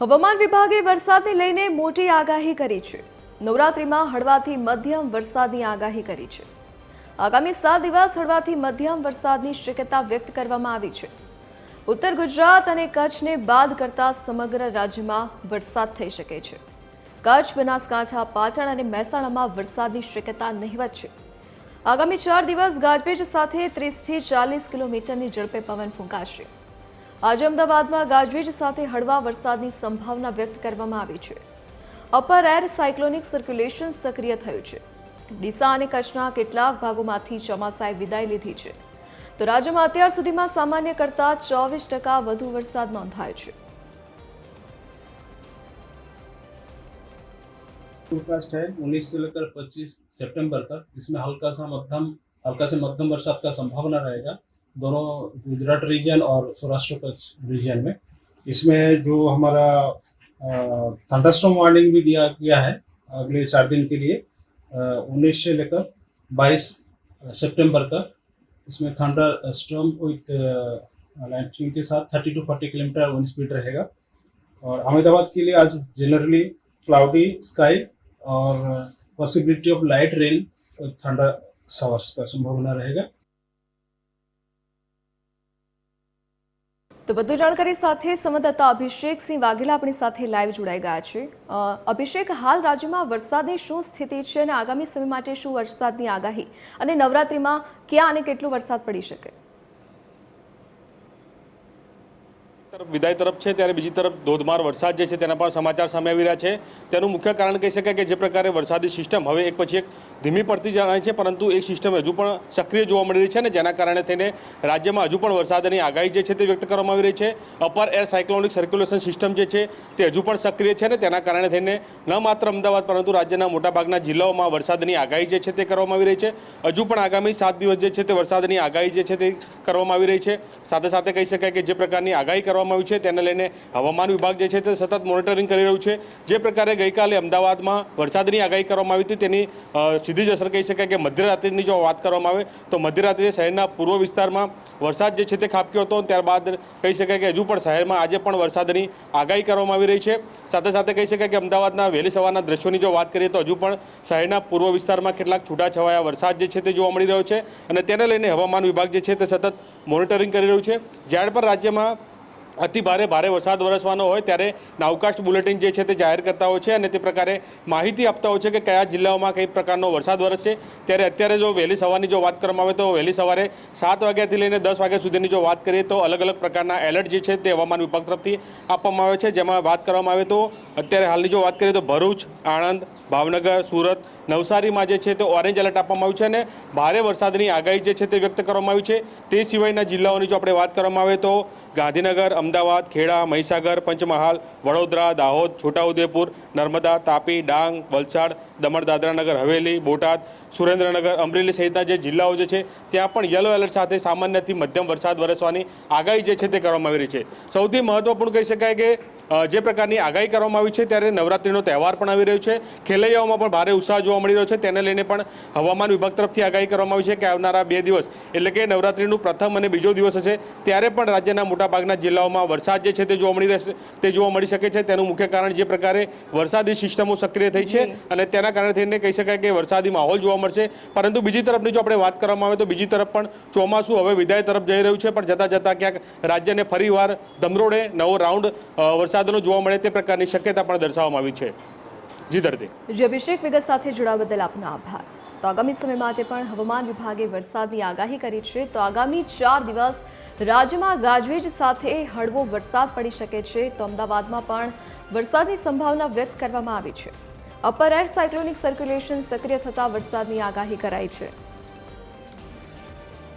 હવામાન વિભાગે વરસાદને લઈને મોટી આગાહી કરી છે. નવરાત્રિમાં હળવાથી મધ્યમ વરસાદની આગાહી કરી છે. આગામી સાત દિવસ હળવાથી મધ્યમ વરસાદની શક્યતા વ્યક્ત કરવામાં આવી છે. ઉત્તર ગુજરાત અને કચ્છને બાદ કરતા સમગ્ર રાજ્યમાં વરસાદ થઈ શકે છે. કચ્છ, બનાસકાંઠા, પાટણ અને મહેસાણામાં વરસાદની શક્યતા નહીવત છે. આગામી ચાર દિવસ ગાજવીજ સાથે ત્રીસથી ચાલીસ કિલોમીટરની ઝડપે પવન ફૂંકાશે. આજે અમદાવાદમાં ગાજવીજ સાથે હળવા વરસાદની સંભાવના વ્યક્ત કરવામાં આવી છે અપર એર સાયક્લોનિક સર્ક્યુલેશન સક્રિય થયું છે ડીસા અને કચ્છના કેટલાક ભાગોમાંથી ચોમાસાએ વિદાય લીધી છે તો રાજ્યમાં અત્યાર સુધીમાં સામાન્ય કરતાં ચોવીસ ટકા વધુ વરસાદ નોંધાયો છે फोरकास्ट है 19 से लेकर 25 सितंबर तक इसमें हल्का सा मध्यम हल्का से मध्यम वर्षा का संभावना रहेगा दोनों गुजरात रीजन और सौराष्ट्र कच्छ रीजन में। इसमें जो हमारा थंडरस्टॉर्म वार्निंग भी दिया गया है अगले चार दिन के लिए उन्नीस से लेकर 22 सितंबर तक। इसमें थंडर स्टॉर्म विथ लाइटिंग के साथ 30 टू 40 किलोमीटर वन स्पीड रहेगा। और अहमदाबाद के लिए आज जनरली क्लाउडी स्काई और possibility of light rain thunder showers का संभावना रहेगा। તો વધુ જાણકારી સાથે સંવાદદાતા અભિષેક સિંહ વાઘેલા આપણી સાથે લાઈવ જોડાઈ ગયા છે. અભિષેક, હાલ રાજ્યમાં વરસાદની શું સ્થિતિ છે અને આગામી સમય માટે શું વરસાદની આગાહી? અને નવરાત્રિમાં ક્યાં અને કેટલો વરસાદ પડી શકે? તરફ વિદાય તરફ છે, ત્યારે બીજી તરફ ધોધમાર વરસાદ જે છે તેના પણ સમાચાર સામે આવી રહ્યા છે. તેનું મુખ્ય કારણ કહી શકાય કે જે પ્રકારે વરસાદી સિસ્ટમ હવે એક પછી એક ધીમી પડતી જણાય છે, પરંતુ એક સિસ્ટમ હજુ પણ સક્રિય જોવા મળી રહી છે ને જેના કારણે થઈને રાજ્યમાં હજુ પણ વરસાદની આગાહી જે છે તે વ્યક્ત કરવામાં આવી રહી છે. Upper air cyclonic circulation system જે છે તે હજુ પણ સક્રિય છે ને તેના કારણે થઈને ન માત્ર અમદાવાદ, પરંતુ રાજ્યના મોટાભાગના જિલ્લાઓમાં વરસાદની આગાહી જે છે તે કરવામાં આવી રહી છે. હજુ પણ આગામી સાત દિવસ જે છે તે વરસાદની આગાહી જે છે તે કરવામાં આવી રહી છે. સાથે સાથે કહી શકાય કે જે પ્રકારની આગાહી કરવામાં આવી છે. તેને લઈને હવામાન વિભાગ જે છે તે સતત મોનિટરિંગ કરી રહ્યું છે. જે પ્રકારે ગઈકાલે અમદાવાદમાં વરસાદની આગાહી કરવામાં આવી હતી. તેની સીધી જ અસર કહી શકાય કે મધ્યરાત્રિની જો વાત કરવામાં આવે, તો મધ્યરાત્રિએ શહેરના પૂર્વ વિસ્તારમાં વરસાદ જે છે તે ખાબક્યો હતો. ત્યારબાદ કહી શકાય કે હજુ પણ શહેરમાં આજે પણ વરસાદની આગાહી કરવામાં આવી રહી છે. સાથે સાથે કહી શકાય કે અમદાવાદના વહેલી સવારના દ્રશ્યોની જો વાત કરીએ, તો હજુ પણ શહેરના પૂર્વ વિસ્તારમાં કેટલાક છૂટાછવાયા વરસાદ જે છે તે જોવા મળી રહ્યો છે. અને તેને લઈને હવામાન વિભાગ જે છે તે સતત મોનિટરિંગ કરી રહ્યું છે. જ્યારે પણ રાજ્યમાં અતિ ભારે ભારે વરસાદ વરસવાનો હોય ત્યારે નાવકાસ્ટ બુલેટિન જે છે તે જાહેર કરતા હોય છે અને તે પ્રકારે માહિતી આપતા હોય છે કે કયા જિલ્લાઓમાં કઈ પ્રકારનો વરસાદ વરસશે. ત્યારે અત્યારે જો વહેલી સવારની જો વાત કરવામાં આવે તો વહેલી સવારે સાત વાગ્યાથી લઈને દસ વાગ્યા સુધીની જો વાત કરીએ તો અલગ અલગ પ્રકારના એલર્ટ જે છે તે હવામાન વિભાગ તરફથી આપવામાં આવે છે. જેમાં વાત કરવામાં આવે તો અત્યારે હાલની જો વાત કરીએ તો ભરૂચ, આણંદ ભાવનગર, સુરત, નવસારીમાં જે છે તે ઓરેન્જ એલર્ટ આપવામાં આવ્યું છે અને ભારે વરસાદની આગાહી જે છે તે વ્યક્ત કરવામાં આવી છે. તે સિવાયના જિલ્લાઓની જો આપણે વાત કરવામાં આવે તો ગાંધીનગર, અમદાવાદ, ખેડા, મહીસાગર, પંચમહાલ, વડોદરા, દાહોદ, છોટાઉદેપુર, નર્મદા, તાપી, ડાંગ, વલસાડ દમણ દાદરાનગર હવેલી બોટાદ સુરેન્દ્રનગર અમરેલી સહિતના જે જિલ્લાઓ જે છે ત્યાં પણ યલો એલર્ટ સાથે સામાન્યથી મધ્યમ વરસાદ વરસવાની આગાહી જે છે તે કરવામાં આવી રહી છે. સૌથી મહત્વપૂર્ણ કહી શકાય કે જે પ્રકારની આગાહી કરવામાં આવી છે ત્યારે નવરાત્રિનો તહેવાર પણ આવી રહ્યો છે. ખેલૈયાઓમાં પણ ભારે ઉત્સાહ જોવા મળી રહ્યો છે. તેને લઈને પણ હવામાન વિભાગ તરફથી આગાહી કરવામાં આવી છે કે આવનારા બે દિવસ એટલે કે નવરાત્રિનું પ્રથમ અને બીજો દિવસ હશે ત્યારે પણ રાજ્યના મોટાભાગના જિલ્લાઓમાં વરસાદ જે છે તે જોવા મળી રહેશે તે જોવા મળી શકે છે. તેનું મુખ્ય કારણ જે પ્રકારે વરસાદી સિસ્ટમો સક્રિય થઈ છે અને તેના કારણે થઈને કહી શકાય કે વરસાદી માહોલ જોવા મળશે. પરંતુ બીજી તરફની જો આપણે વાત કરવામાં આવે તો બીજી તરફ પણ ચોમાસું હવે વિદાય તરફ જઈ રહ્યું છે. પણ જતાં જતાં ક્યાંક રાજ્યને ફરીવાર ધમરોડે નવો રાઉન્ડ વરસાદનો જોવા મળે તે પ્રકારની શક્યતા પણ દર્શાવવામાં આવી છે. જી ધરતી. જે, અભિષેક વિગત સાથે જોડાવા બદલ આપનો આભાર. તો આગામી સમય માટે પણ હવામાન વિભાગે વરસાદની આગાહી કરી છે. તો આગામી ચાર દિવસ રાજ્યમાં ગાજવીજ સાથે હળવો વરસાદ પડી શકે છે. તો અમદાવાદમાં પણ વરસાદની સંભાવના વ્યક્ત કરવામાં આવી છે. અપર એર સાયક્લોનિક સર્ક્યુલેશન સક્રિય થતાં વરસાદની આગાહી કરાઈ છે.